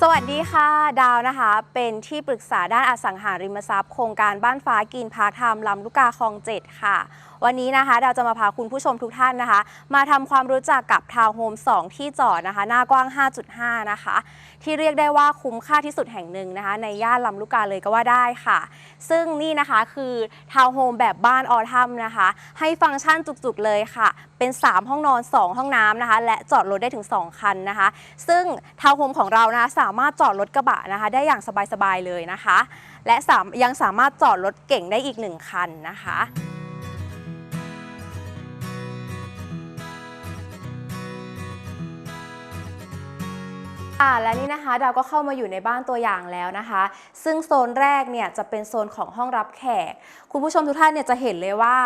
สวัสดีค่ะ ดาวนะคะ เป็นที่ปรึกษาด้านอสังหาริมทรัพย์โครงการบ้านฟ้ากินพาร์คไทม์ลำลูกกาคลองเจ็ดค่ะ วันนี้นะคะ ดาวจะมาพาคุณผู้ชมทุกท่านนะคะ มาทำความรู้จักกับทาวน์โฮม2 ที่จอดนะคะ หน้ากว้าง 5.5 นะคะ ที่เรียกได้ว่าคุ้มค่าที่สุดแห่งหนึ่งนะคะ ในย่านลำลูกกาเลยก็ว่าได้ค่ะ ซึ่งนี่นะคะคือทาวน์โฮมแบบบ้านออทัมนะคะ ให้ฟังก์ชันจุกๆเลยค่ะเป็น 3 ห้องนอน 2 ห้องน้ำนะคะ และจอดรถได้ถึง 2 คันนะคะ ซึ่งทาวน์โฮมของเรานะคะสามารถจอดรถกระบะนะคะ ได้อย่างสบายๆเลยนะคะ และสามยังสามารถจอดรถเก่งได้อีก 1 คันนะคะอ่าและนี่นะคะดาวก็เข้ามาอยู่ในบ้านตัวอย่างแล้วนะคะ ซึ่งโซนแรกเนี่ยจะเป็นโซนของห้องรับแขก คุณผู้ชมทุกท่านเนี่ยจะเห็นเลยว่า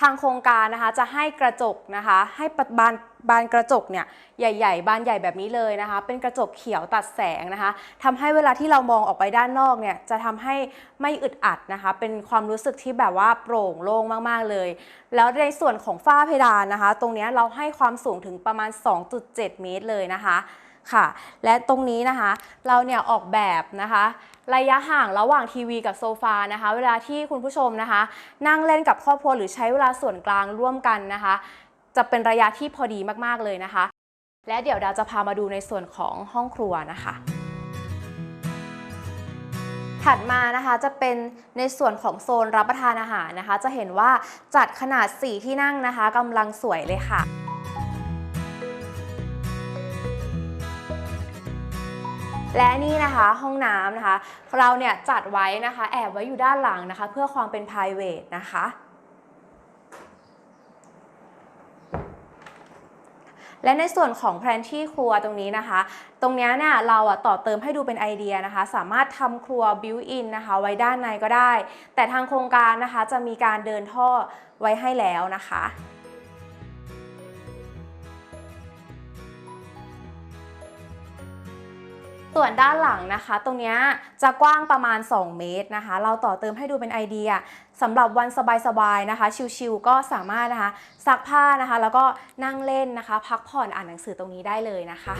ทางโครงการนะคะจะให้กระจกนะคะให้ปบานบานกระจกเนี่ยใหญ่ ๆ บานใหญ่แบบนี้เลยนะคะ เป็นกระจกเขียวตัดแสงนะคะทำให้เวลาที่เรามองออกไปด้านนอกเนี่ยจะทำให้ไม่อึดอัดนะคะ เป็นความรู้สึกที่แบบว่าโปร่งโล่งมากๆเลย แล้วในส่วนของฝ้าเพดานนะคะ ตรงนี้เราให้ความสูงถึงประมาณ 2.7 เมตรเลยนะคะ ค่ะ และตรงนี้นะคะเราเนี่ยออกแบบนะคะระยะห่างระหว่างทีวีกับโซฟานะคะ เวลาที่คุณผู้ชมนะคะ นั่งเล่นกับครอบครัวหรือใช้เวลาส่วนกลางร่วมกันนะคะ จะเป็นระยะที่พอดีมากๆเลยนะคะ และเดี๋ยวดาวจะพามาดูในส่วนของห้องครัวนะคะ ถัดมานะคะจะเป็นในส่วนของโซนรับประทานอาหารนะคะ จะเห็นว่าจัดขนาด 4 ที่นั่งนะคะกำลังสวยเลยค่ะ และนี่นะคะห้องน้ำนะคะ เราเนี่ยจัดไว้นะคะ แอบไว้อยู่ด้านหลังนะคะ เพื่อความเป็น p r i v a t นะคะและในส่วนของแพลนที่ครัวตรงนี้นะคะ ตรงเนี้ยเนี่ยเราอะต่อเติมให้ดูเป็นไอเดียนะคะ สามารถทำครัวบิวอินนะคะ ไว้ด้านในก็ได้ แต่ทางโครงการนะคะจะมีการเดินท่อไว้ให้แล้วนะคะ ส่วนด้านหลังนะคะ ตรงนี้จะกว้างประมาณ 2 เมตรนะคะ เราต่อเติมให้ดูเป็นไอเดียสำหรับวันสบายๆนะคะ ชิลๆก็สามารถนะคะซักผ้านะคะ แล้วก็นั่งเล่นนะคะ พักผ่อนอ่านหนังสือตรงนี้ได้เลยนะคะ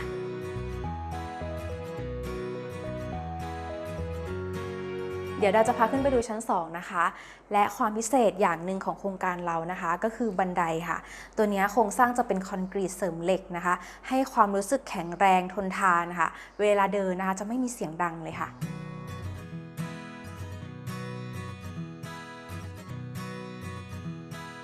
เดี๋ยวเราจะพาขึ้นไปดูชั้น 2 นะคะ และความพิเศษอย่างหนึ่งของโครงการเรานะคะ ก็คือบันไดค่ะ ตัวนี้โครงสร้างจะเป็นคอนกรีตเสริมเหล็กนะคะ ให้ความรู้สึกแข็งแรงทนทานค่ะ เวลาเดินนะคะจะไม่มีเสียงดังเลยค่ะ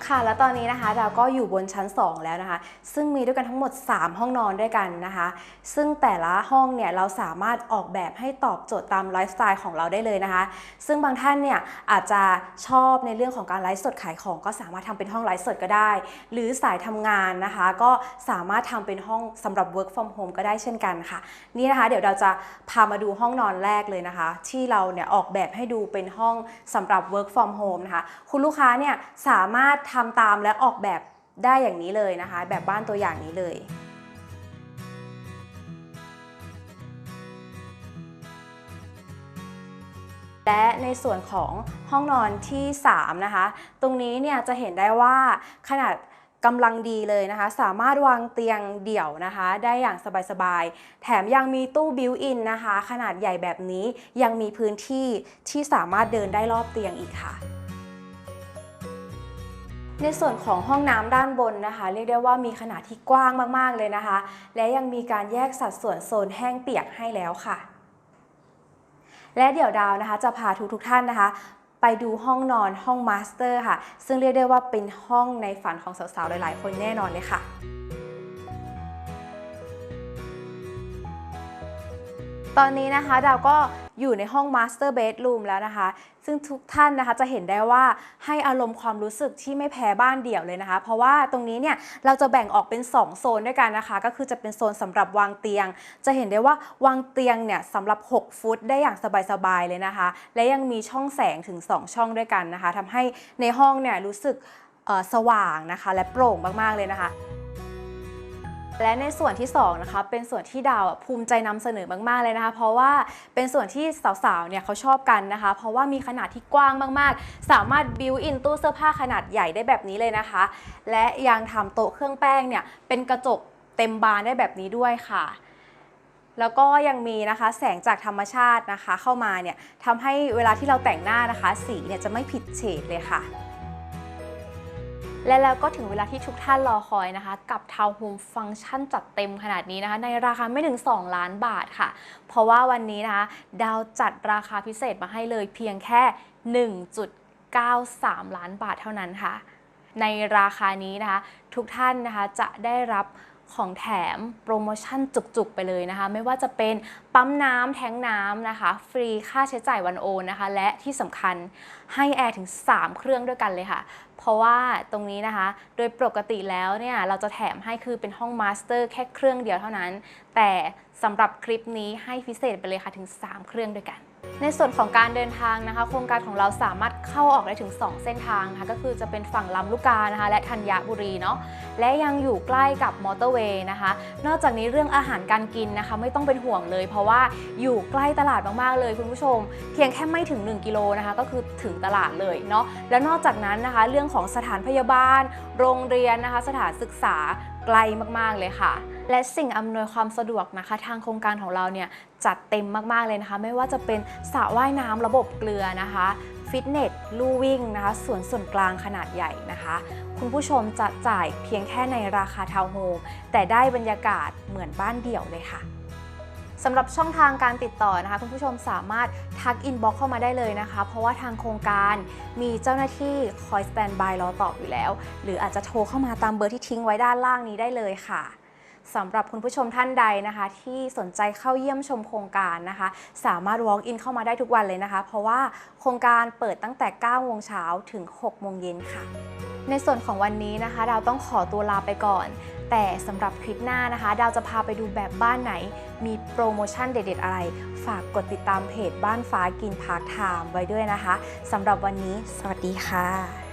ค่ะ แล้วตอนนี้นะคะเราก็อยู่บนชั้น 2 แล้วนะคะ ซึ่งมีด้วยกันทั้งหมด 3 ห้องนอนด้วยกันนะคะ ซึ่งแต่ละห้องเนี่ยเราสามารถออกแบบให้ตอบโจทย์ตามไลฟ์สไตล์ของเราได้เลยนะคะ ซึ่งบางท่านเนี่ยอาจจะชอบในเรื่องของการไลฟ์สดขายของ ก็สามารถทำเป็นห้องไลฟ์สดก็ได้ หรือสายทำงานนะคะ ก็สามารถทำเป็นห้องสำหรับ work from home ก็ได้เช่นกันค่ะ นี่นะคะ เดี๋ยวเราจะพามาดูห้องนอนแรกเลยนะคะ ที่เราเนี่ยออกแบบให้ดูเป็นห้องสำหรับ work from home นะคะ คุณลูกค้าเนี่ยสามารถททำตามและออกแบบได้อย่างนี้เลยนะคะ แบบบ้านตัวอย่างนี้เลยและในส่วนของห้องนอนที่ 3 นะคะ ตรงนี้เนี่ยจะเห็นได้ว่าขนาดกำลังดีเลยนะคะ สามารถวางเตียงเดี่ยวนะคะ ได้อย่างสบายๆ แถมยังมีตู้บิวอินนะคะ ขนาดใหญ่แบบนี้ยังมีพื้นที่ที่สามารถเดินได้รอบเตียงอีกค่ะ ในส่วนของห้องน้ำด้านบนนะคะ เรียกได้ว่ามีขนาดที่กว้างมากๆเลยนะคะ และยังมีการแยกสัดส่วนโซนแห้งเปียกให้แล้วค่ะ และเดี๋ยวดาวนะคะ จะพาทุกทุกๆท่านนะคะ ไปดูห้องนอนห้องมาสเตอร์ค่ะ ซึ่งเรียกได้ว่าเป็นห้องในฝันของสาวๆหลายๆ คนแน่นอนเลยค่ะตอนนี้นะคะดาวก็ อยู่ในห้อง Master Bedroom แล้วนะคะ ซึ่งทุกท่านนะคะจะเห็นได้ว่าให้อารมณ์ความรู้สึกที่ไม่แพ้บ้านเดี่ยวเลยนะคะ เพราะว่าตรงนี้เนี่ยเราจะแบ่งออกเป็น 2 โซนด้วยกันนะคะ ก็คือจะเป็นโซนสำหรับวางเตียง จะเห็นได้ว่าวางเตียงเนี่ยสำหรับ 6 ฟุตได้อย่างสบายๆเลยนะคะ และยังมีช่องแสงถึง 2 ช่องด้วยกันนะคะทำให้ในห้องเนี่ยรู้สึกสว่างนะคะ และโปร่งมากๆเลยนะคะ และในส่วนที่2นะคะเป็นส่วนที่ดาวภูมิใจนำเสนอมากๆเลยนะคะ เพราะว่าเป็นส่วนที่สาวๆเนี่ยเขาชอบกันนะคะ เพราะว่ามีขนาดที่กว้างมากๆ สามารถบิวอินตู้เสื้อผ้าขนาดใหญ่ได้แบบนี้เลยนะคะ และยังทำโต๊ะเครื่องแป้งเนี่ยเป็นกระจกเต็มบานได้แบบนี้ด้วยค่ะแล้วก็ยังมีนะคะแสงจากธรรมชาตินะคะ เข้ามาเนี่ยทำให้เวลาที่เราแต่งหน้านะคะ สีเนี่ยจะไม่ผิดเฉดเลยค่ะ และแล้วก็ถึงเวลาที่ทุกท่านรอคอยนะคะ กับทาวน์โฮมฟังก์ชันจัดเต็มขนาดนี้นะคะ ในราคาไม่ถึง 2 ล้านบาทค่ะ เพราะว่าวันนี้นะคะดาวจัดราคาพิเศษมาให้เลยเพียงแค่ 1.93 ล้านบาทเท่านั้นค่ะ ในราคานี้นะคะ ทุกท่านนะคะจะได้รับ ของแถมโปรโมชั่นจุกๆไปเลยนะคะ ไม่ว่าจะเป็นปั๊มน้ำแทงน้ำนะคะ ฟรีค่าใช้จ่ายวันโอนนะคะ และที่สำคัญให้แอร์ถึง 3 เครื่องด้วยกันเลยค่ะ เพราะว่าตรงนี้นะคะ โดยปกติแล้วเนี่ยเราจะแถมให้คือเป็นห้องมาสเตอร์แค่เครื่องเดียวเท่านั้น แต่สำหรับคลิปนี้ให้พิเศษไปเลยค่ะถึง 3 เครื่องด้วยกัน ในส่วนของการเดินทางนะคะ โครงการของเราสามารถเข้าออกได้ถึง 2 เส้นทางนะคะก็คือจะเป็นฝั่งลำลูกกานะคะ และธัญบุรีเนาะและยังอยู่ใกล้กับมอเตอร์เวย์นะคะ นอกจากนี้เรื่องอาหารการกินนะคะ ไม่ต้องเป็นห่วงเลย เพราะว่าอยู่ใกล้ตลาดมากๆเลยคุณผู้ชม เพียงแค่ไม่ถึง 1 กิโลนะคะ ก็คือถึงตลาดเลยเนาะและนอกจากนั้นนะคะ เรื่องของสถานพยาบาล โรงเรียนนะคะ สถานศึกษาไกลมากๆเลยค่ะ และสิ่งอำนวยความสะดวกนะคะ ทางโครงการของเราเนี่ยจัดเต็มมาก ๆ เลยนะคะ ไม่ว่าจะเป็นสระว่ายน้ำระบบเกลือนะคะฟิตเนสลู่วิ่งนะคะสวนส่วนกลางขนาดใหญ่นะคะ คุณผู้ชมจะจ่ายเพียงแค่ในราคาทาวน์โฮมแต่ได้บรรยากาศเหมือนบ้านเดี่ยวเลยค่ะสำหรับช่องทางการติดต่อนะคะ คุณผู้ชมสามารถทักอินบ็อกเข้ามาได้เลยนะคะ เพราะว่าทางโครงการมีเจ้าหน้าที่คอยสแตนบายรอตอบอยู่แล้ว หรืออาจจะโทรเข้ามาตามเบอร์ที่ทิ้งไว้ด้านล่างนี้ได้เลยค่ะ สำหรับคุณผู้ชมท่านใดนะคะ ที่สนใจเข้าเยี่ยมชมโครงการนะคะ สามารถ walk in เข้ามาได้ทุกวันเลยนะคะ เพราะว่าโครงการเปิดตั้งแต่ 9 โมงเช้าถึง 6 โมงเย็นค่ะ ในส่วนของวันนี้นะคะดาวต้องขอตัวลาไปก่อน แต่สำหรับคลิปหน้านะคะ ดาวจะพาไปดูแบบบ้านไหน มีโปรโมชั่นเด็ดๆอะไร ฝากกดติดตามเพจบ้านฟ้ากินพาร์คไทม์ไว้ด้วยนะคะสำหรับวันนี้ สวัสดีค่ะ